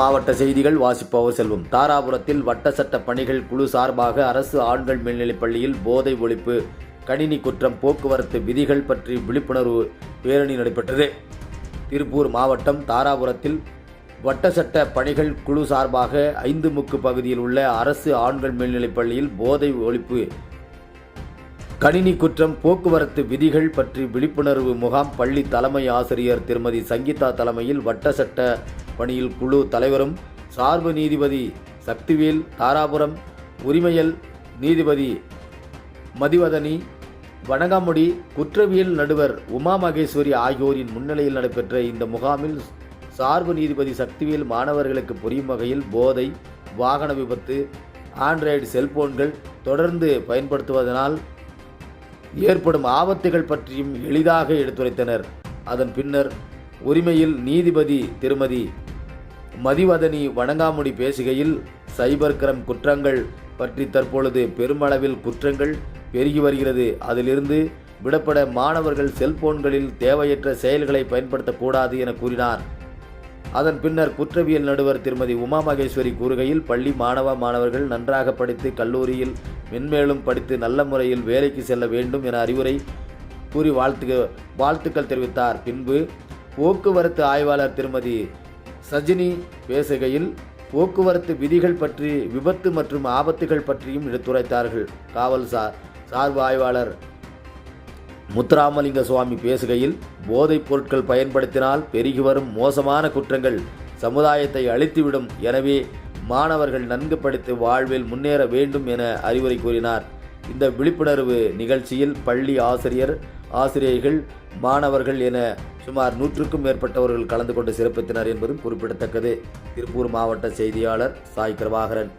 மாவட்ட செய்திகள் வாசிப்பவர் செல்வம். தாராபுரத்தில் வட்ட சட்ட பணிகள் குழு சார்பாக அரசு ஆண்கள் மேல்நிலைப் பள்ளியில் போதை ஒழிப்பு கணினி குற்றம் போக்குவரத்து விதிகள் பற்றி விழிப்புணர்வு பேரணி நடைபெற்றது. திருப்பூர் மாவட்டம் தாராபுரத்தில் வட்ட சட்ட பணிகள் குழு சார்பாக ஐந்து முக்கு பகுதியில் உள்ள அரசு ஆண்கள் மேல்நிலைப் பள்ளியில் போதை ஒழிப்பு கணினி குற்றம் போக்குவரத்து விதிகள் பற்றி விழிப்புணர்வு முகாம் பள்ளி தலைமை ஆசிரியர் திருமதி சங்கீதா தலைமையில் வட்ட சட்ட பணியில் குழு தலைவரும் சார்பு நீதிபதி சக்திவேல் தாராபுரம் உரிமையல் நீதிபதி மதிவதனி வணங்காமுடி குற்றவியல் நடுவர் உமா மகேஸ்வரி ஆகியோரின் முன்னிலையில் நடைபெற்ற இந்த முகாமில் சார்பு நீதிபதி சக்திவேல் மாணவர்களுக்கு புரியும் வகையில் போதை வாகன விபத்து ஆண்ட்ராய்டு செல்போன்கள் தொடர்ந்து பயன்படுத்துவதனால் ஏற்படும் ஆபத்துகள் பற்றியும் எளிதாக எடுத்துரைத்தனர். அதன் பின்னர் உரிமையில் நீதிபதி திருமதி மதிவதனி வணங்காமுடி பேசுகையில் சைபர் கிரம் குற்றங்கள் பற்றி தற்பொழுது பெருமளவில் குற்றங்கள் பெருகி வருகிறது. அதிலிருந்து விடப்பட மாணவர்கள் செல்போன்களில் தேவையற்ற செயல்களை பயன்படுத்தக்கூடாது என கூறினார். அதன் பின்னர் குற்றவியல் நடுவர் திருமதி உமா மகேஸ்வரி கூறுகையில் பள்ளி மாணவ மாணவர்கள் நன்றாக படித்து கல்லூரியில் மென்மேலும் படித்து நல்ல முறையில் வேலைக்கு செல்ல வேண்டும் என அறிவுரை கூறி வாழ்த்து வாழ்த்துக்கள் தெரிவித்தார். பின்பு போக்குவரத்து ஆய்வாளர் திருமதி சஜினி பேசுகையில் போக்குவரத்து விதிகள் பற்றி விபத்து மற்றும் ஆபத்துகள் பற்றியும் எடுத்துரைத்தார்கள். காவல் சார் சார்பு ஆய்வாளர் முத்துராமலிங்க சுவாமி பேசுகையில் போதைப் பொருட்கள் பயன்படுத்தினால் பெருகி வரும் மோசமான குற்றங்கள் சமுதாயத்தை அழித்துவிடும். எனவே மாணவர்கள் நன்கு படித்து வாழ்வில் முன்னேற வேண்டும் என அறிவுரை கூறினார். இந்த விழிப்புணர்வு நிகழ்ச்சியில் பள்ளி ஆசிரியர் ஆசிரியர்கள் மாணவர்கள் என சுமார் நூற்றுக்கும் மேற்பட்டவர்கள் கலந்து கொண்டு சிறப்பித்தனர் என்பதும் குறிப்பிடத்தக்கது. திருப்பூர் மாவட்ட செய்தியாளர் சாய் கிருபாகரன்.